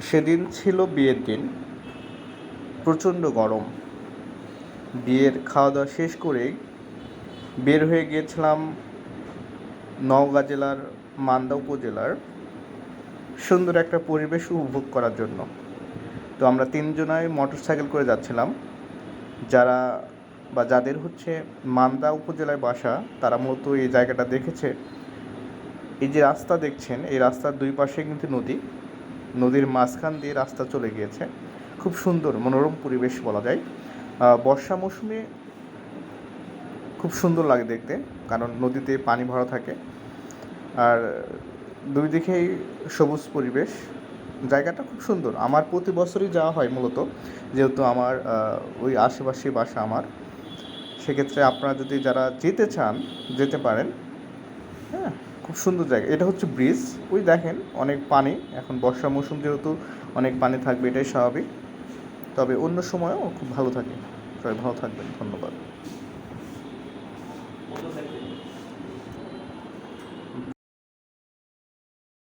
সেদিন ছিল বিয়ের দিন। প্রচণ্ড গরম। বিয়ের খাওয়া দাওয়া শেষ করেই বের হয়ে গিয়েছিলাম নওগাঁ জেলার মান্দা উপজেলার সুন্দর একটা পরিবেশ উপভোগ করার জন্য। তো আমরা তিনজনাই মোটর সাইকেল করে যাচ্ছিলাম। যারা বা যাদের হচ্ছে মান্দা উপজেলায় বাসা, তারা মূলত এই জায়গাটা দেখেছে। এই যে রাস্তা দেখছেন, এই রাস্তার দুই পাশে কিন্তু নদী। নদীর মাঝখান দিয়ে রাস্তা চলে গিয়েছে। খুব সুন্দর, মনোরম পরিবেশ বলা যায়। বর্ষা মৌসুমে খুব সুন্দর লাগে দেখতে, কারণ নদীতে পানি ভরা থাকে। আর দুই দিকেই সবুজ পরিবেশ। জায়গাটা খুব সুন্দর। আমার প্রতি বছরই যাওয়া হয় মূলত, যেহেতু আমার ওই আশেপাশে বাসা আমার। সেক্ষেত্রে আপনারা যদি যারা যেতে চান, যেতে পারেন। হ্যাঁ। খুব সুন্দর জায়গা। এটা হচ্ছে ব্রিজ। ওই দেখেন, অনেক পানি। এখন বর্ষা মৌসুম যেহেতু, অনেক পানি থাকবে, এটাই স্বাভাবিক। তবে অন্য সময়ও খুব ভালো থাকে। সবাই ভালো থাকবেন। ধন্যবাদ।